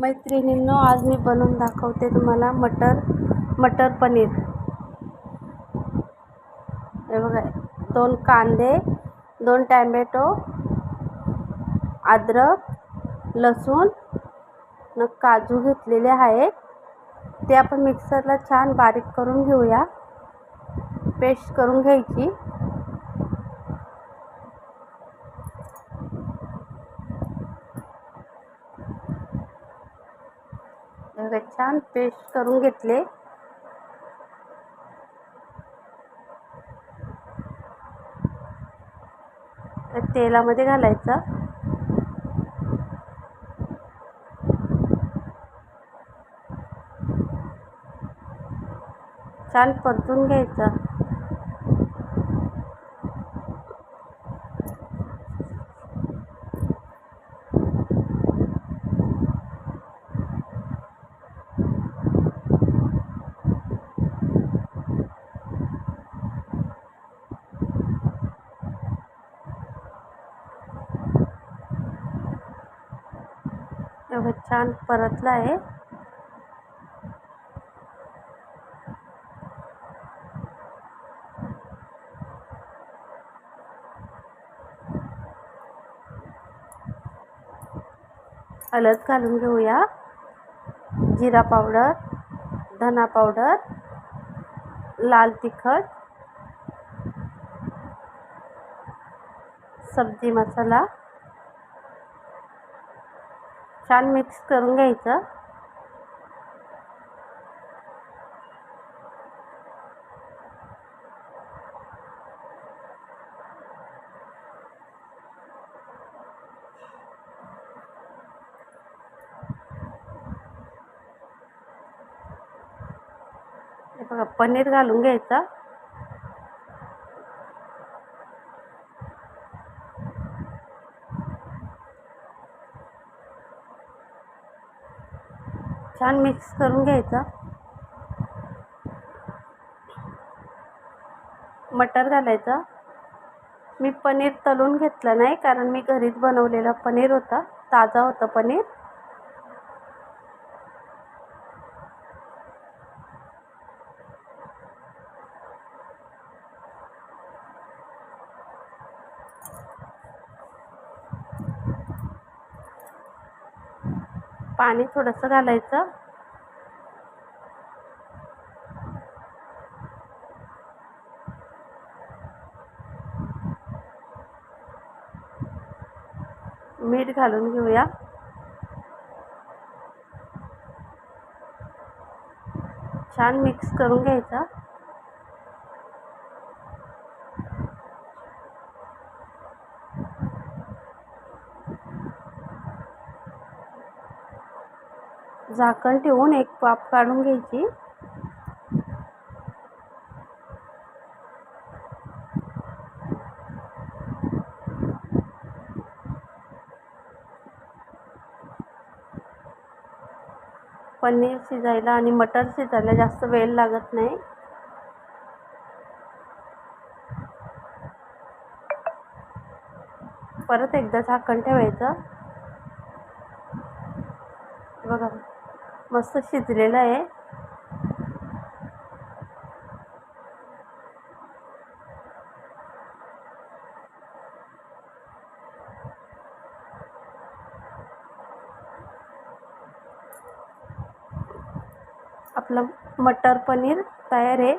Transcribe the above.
मैत्रिणींनो आज मी बनवून दाखवते तुम्हाला मटर मटर पनीर. हे बघा दोन कांदे दोन टॅमॅटो अद्रक लसूण न काजू घेतलेले आहेत. ते आपण मिक्सरला छान बारीक करून घेऊया. पेस्ट करून घ्यायची. छान पेस्ट करून घेतले. तेलामध्ये घालायचं. छान परतून घ्यायचं. एवढं छान परतलं आहे. हळद घालून घेऊया. जिरा पावडर धना पावडर लाल तिखट सब्जी मसाला. छान मिक्स करून घ्यायचं. बघा पनीर घालून घ्यायचं. छान मिक्स करून घ्यायचं. मटर घालायचं. मी पनीर तळून घेतलं नाही कारण मी घरीच बनवलेलं पनीर होतं ताजा होतं पनीर. पाणी थोडंसं घालायचं. मीठ घालून घेऊया. छान मिक्स करून घ्यायचं. झाकण ठेवून एक पाप काढून घ्यायची. पनीर शिजायला आणि मटर शिजायला जास्त वेळ लागत नाही. परत एकदा झाकण ठेवायचं. बघा. मस्त शिजलेलं आहे. आपलं मटर पनीर तयार आहे.